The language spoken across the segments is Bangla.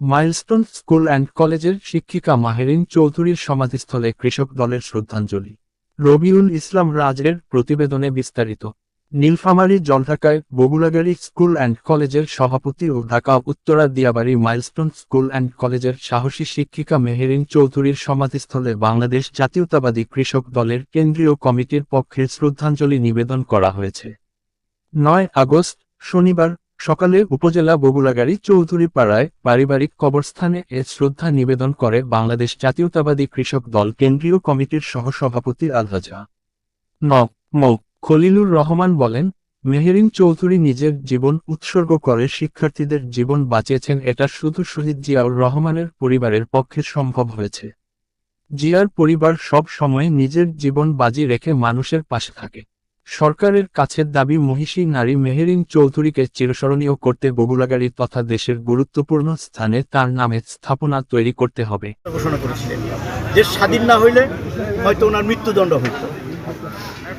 মাইলস্টোন স্কুল অ্যান্ড কলেজের শিক্ষিকা মাহেরিন চৌধুরীর সমাধিস্থলে কৃষক দলের শ্রদ্ধাঞ্জলি। রবিউল ইসলাম রাজের প্রতিবেদনে বিস্তারিত। নীলফামারী জলঢাকায় বগুড়াগাড়ি স্কুল অ্যান্ড কলেজের সভাপতি ও Dhaka Uttara Diabari Milestone school and কলেজের সাহসী শিক্ষিকা মেহেরিন চৌধুরীর সমাধিস্থলে বাংলাদেশ জাতীয়তাবাদী কৃষক দলের কেন্দ্রীয় কমিটির পক্ষে শ্রদ্ধাঞ্জলি নিবেদন করা হয়েছে। নয় আগস্ট, শনিবার সকালে উপজেলা বগুড়াগাড়ি চৌধুরী পাড়ায় পারিবারিক কবরস্থানে এ শ্রদ্ধা নিবেদন করে বাংলাদেশ জাতীয়তাবাদী কৃষক দল কেন্দ্রীয় কমিটির সহসভাপতি আলহাজা। ন. মৌ. খলিলুর রহমান বলেন, মেহেরিন চৌধুরী নিজের জীবন উৎসর্গ করে শিক্ষার্থীদের জীবন বাঁচিয়েছেন, এটা শুধু শহীদ জিয়াউর রহমানের পরিবারের পক্ষে সম্ভব হয়েছে। জিয়ার পরিবার সব সময় নিজের জীবন বাজি রেখে মানুষের পাশে থাকে। সরকারের কাছের দাবি মহিষী নারী মেহেরিন চৌধুরীকে চিরস্মরণীয় করতে বগুড়াগাড়ি তথা দেশের গুরুত্বপূর্ণ স্থানে তার নামে স্থাপনা তৈরি করতে হবে। ঘোষণা করেছিলেন। দেশ স্বাধীন না হইলে হয়তো ওনার মৃত্যুদণ্ড হইত।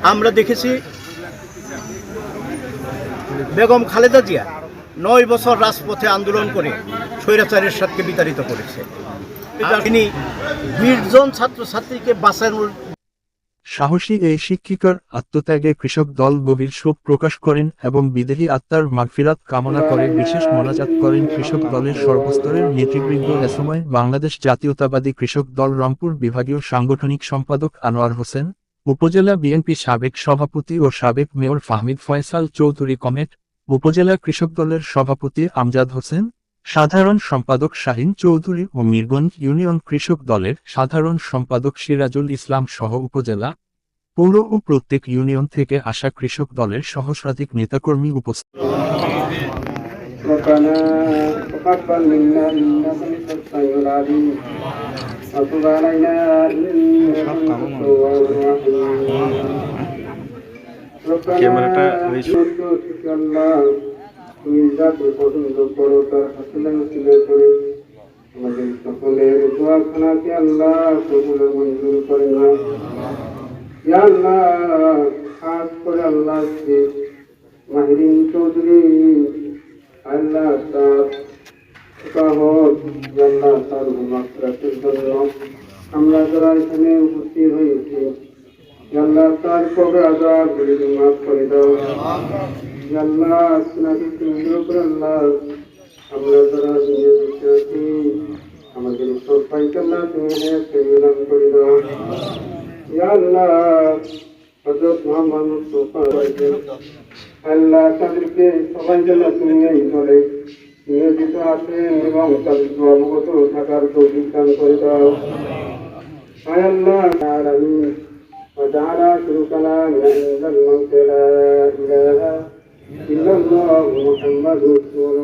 আমরা দেখেছি বেগম খালেদা জিয়া নয় বছর রাজপথে আন্দোলন করে স্বৈরাচারের সাথে বিতাড়িত করেছে। তিনি বিশজন ছাত্রছাত্রীকে বাঁচানোর সাহসী এই শিক্ষিকার আত্মত্যাগে কৃষক দল গভীর শোক প্রকাশ করেন এবং বিদেহী আত্মার মাগফিরাত কামনা করে বিশেষ মোনাজাত করেন কৃষক দলের সর্বস্তরের নেতৃবৃন্দ এ সময় বাংলাদেশ জাতীয়তাবাদী কৃষক দল রংপুর বিভাগীয় সাংগঠনিক সম্পাদক আনোয়ার হোসেন, উপজেলা বিএনপি সাবেক সভাপতি ও সাবেক মেয়র ফাহমিদ ফয়সাল চৌধুরী কমেট, উপজেলা কৃষক দলের সভাপতি আমজাদ হোসেন সাধারণ সম্পাদক শাহিন চৌধুরী ও মিরগঞ্জ ইউনিয়ন কৃষক দলের সাধারণ সম্পাদক সিরাজুল ইসলাম সহ উপজেলা পৌর ও প্রত্যেক ইউনিয়ন থেকে আসা কৃষক দলের সহস্রাধিক নেতাকর্মী উপস্থিত ক্যামেরাটা তুমি যা পছন্দ করো তার হাসিনা তুলে ধরে আমাদের সকলের দোয়াখানাকে আল্লাহ কবুল মঞ্জুর করে না আল্লাহ তার আল্লাহ তার মাত্রাটির আমরা যারা এখানে উপস্থিত হয়েছি তার মাফ করে দাও আল্লাহ আপনাকে কেন্দ্র করে আল্লাহ আমরা যারা দুনিয়া বসে আছি আমাদের সবাইকে আল্লাহ তুমি দান করে দাও ইয়া আল্লাহ হজরত মোহাম্মদ মুস্তফা আল্লাহ তাদেরকে সবাই যেন তুমি এই দলে নিয়োজিত আছেন এবং তাদেরকে অবগত থাকার তৌফিক দান করে দাও আয় আল্লাহ العالمين وجعل شركنا عند الموت لا إله mais outro.